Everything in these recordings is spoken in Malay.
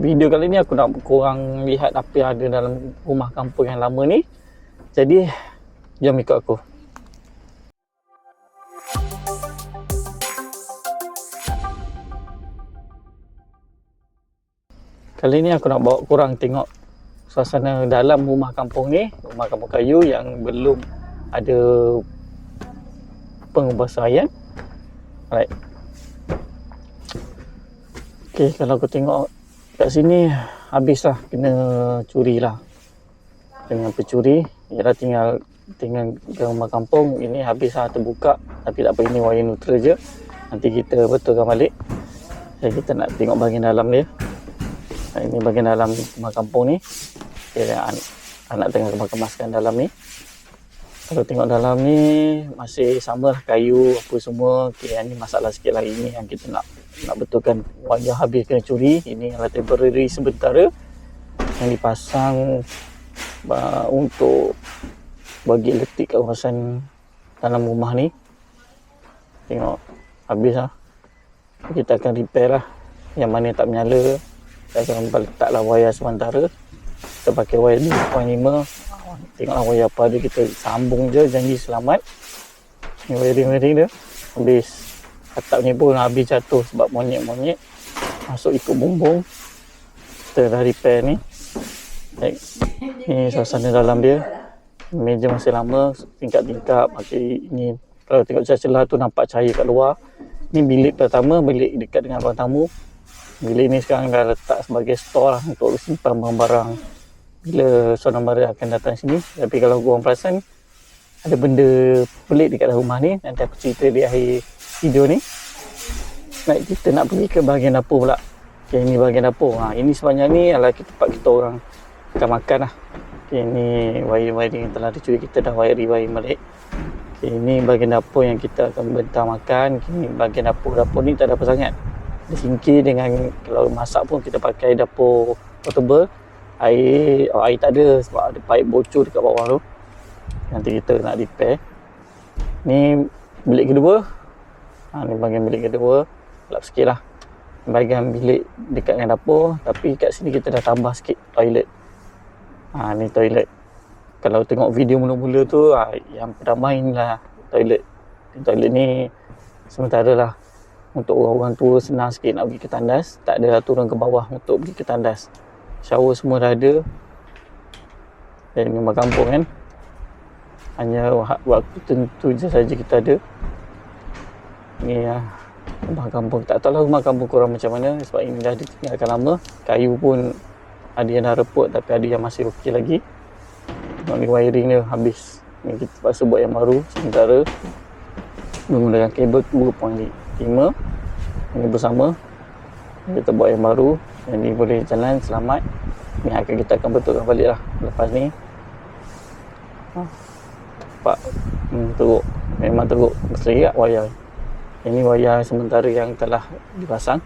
video kali ni aku nak korang lihat apa yang ada dalam rumah kampung yang lama ni. Jadi, jom ikut aku. Kali ni aku nak bawa korang tengok suasana dalam rumah kampung ni, rumah kampung kayu yang belum ada pengubahsaian. Alright. Okay, kalau aku tengok kat sini habislah kena curi lah. Dengan pencuri, ialah tinggal tinggal ke rumah kampung ini habis lah terbuka tapi tak apa ini wayar neutral je nanti kita betulkan balik jadi kita nak tengok bahagian dalam dia ini bahagian dalam rumah kampung ni. Okay, anak, anak tengah kemas-kemaskan dalam ni. Kalau tengok dalam ni masih sama lah kayu apa semua. Yang ni masalah sikit lagi ni yang kita nak nak betulkan wajah habis kena curi. Ini adalah temporary sementara yang dipasang uh, untuk bagi elektrik kawasan dalam rumah ni. Tengok habis lah. Kita akan repair lah yang mana tak menyala saya akan letaklah wayar sementara kita pakai wayar 2.5 tengoklah wayar apa ada kita sambung je janji selamat. Ni wiring-wiring dia habis atap ni pun habis jatuh sebab monyet-monyet. Masuk ikut bumbung. Kita dah repair ni. Baik. ni suasana dalam dia. Meja masih lama tingkap-tingkap. Pakai ni kalau tengok celah-celah tu nampak cahaya kat luar. Ni bilik pertama bilik dekat dengan ruang tamu. Bilik ni sekarang dah letak sebagai store lah untuk simpan barang-barang bila seorang mara akan datang sini tapi kalau korang perasan ada benda pelik dekat rumah ni. Nanti aku cerita di akhir video ni. Baik, kita nak pergi ke bahagian dapur pula. Okay, ini bahagian dapur. Ha, ini sebenarnya ni adalah tempat kita orang akan makan lah. Okay, ini wiring-wiring yang telah dicuri kita dah wiring-wiring balik. Okay, ini bahagian dapur yang kita akan bentar makan. Okay, ini bahagian dapur. Dapur ni tak ada apa sangat. Dia singkir dengan kalau masak pun kita pakai dapur portable air oh, air tak ada sebab ada pipe bocor dekat bawah tu. Nanti kita nak repair. Ni bilik kedua. Ha, ni bahagian bilik kedua. Gelap sikit lah. Bahagian bilik dekat dengan dapur. Tapi kat sini kita dah tambah sikit toilet. Ha, ni toilet. Kalau tengok video mula-mula tu ha, yang pertama inilah toilet. Toilet ni sementara lah. Untuk orang-orang tua senang sikit nak pergi ke tandas. Tak ada turun ke bawah untuk pergi ke tandas shower semua dah ada. Dan memang kampung kan? Hanya waktu tentu je saja kita ada. Ni ya rumah kampung. Tak tahu lah rumah kampung korang macam mana. Sebab ini dah ditinggalkan lama. Kayu pun ada yang dah reput tapi ada yang masih okey lagi. Tengok ni wiring dia habis. Ni kita terpaksa buat yang baru sementara menggunakan kabel 2.5 5 ini bersama. Kita buat yang baru yang ni boleh jalan selamat. Ni akan kita akan betulkan balik lah lepas ni ha. nampak hmm, teruk. Memang teruk. Berseriak wayar ini wayar sementara yang telah dipasang.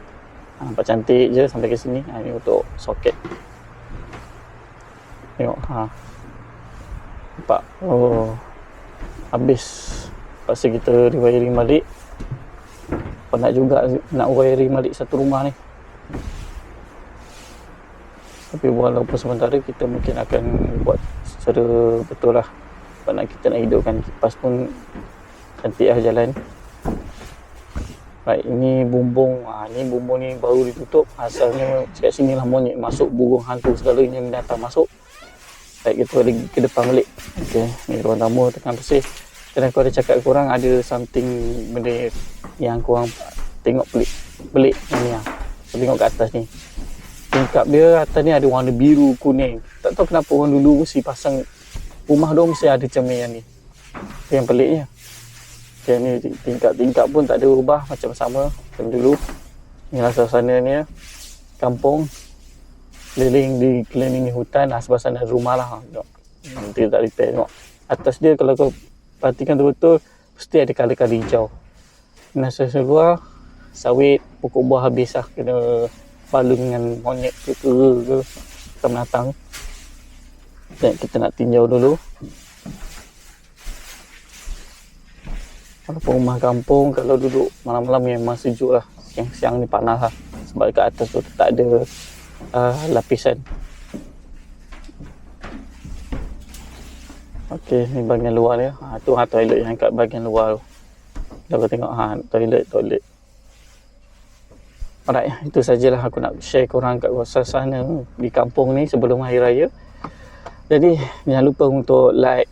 Ha, nampak cantik je sampai ke sini. Ha, ini untuk soket. Tengok ha. nampak? Oh. Habis. Pasal kita rewiring balik. Penat juga nak wiring balik satu rumah ni tapi walaupun sementara kita mungkin akan buat secara betul lah sebab nak kita nak hidupkan kipas pun cantik lah jalan Baik, ini bumbung. Ha, ini bumbung ni baru ditutup. Asalnya kat sini lah monyet masuk burung hantu segala yang datang masuk. Baik, kita pergi ke depan balik. Okey, ni ruang tamu tekan bersih. Dan aku ada cakap korang ada something benda yang korang tengok pelik pelik ni lah tengok kat atas ni tingkap dia atas ni ada warna biru kuning. Tak tahu kenapa orang dulu mesti pasang rumah dia mesti ada cermin yang ni. Yang peliknya. Okay, ni tingkap-tingkap pun tak ada ubah macam sama macam dulu. Inilah suasana ni kampung. Keliling di keliling hutan sebelah sana rumah lah. Nanti tak repair tengok. Atas dia kalau kau perhatikan betul-betul mesti ada kala-kala hijau. Nasa luar sawit pokok buah habis lah. Kena balun dengan monyet ke ke ke kita menatang dan kita nak tinjau dulu walaupun rumah kampung kalau duduk malam-malam memang sejuk lah siang-siang ni panas lah sebab kat atas tu tak ada uh, lapisan. Okey, ni bahagian luar dia. Ha, tu ha, toilet yang kat bahagian luar tu. Kau tengok ha, toilet, toilet. Alright, itu sajalah aku nak share korang kat suasana di kampung ni sebelum Hari Raya. Jadi, jangan lupa untuk like,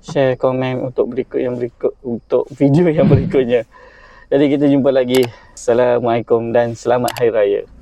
share, komen untuk berikut yang berikut, untuk video yang berikutnya. Jadi, kita jumpa lagi. Assalamualaikum dan selamat Hari Raya.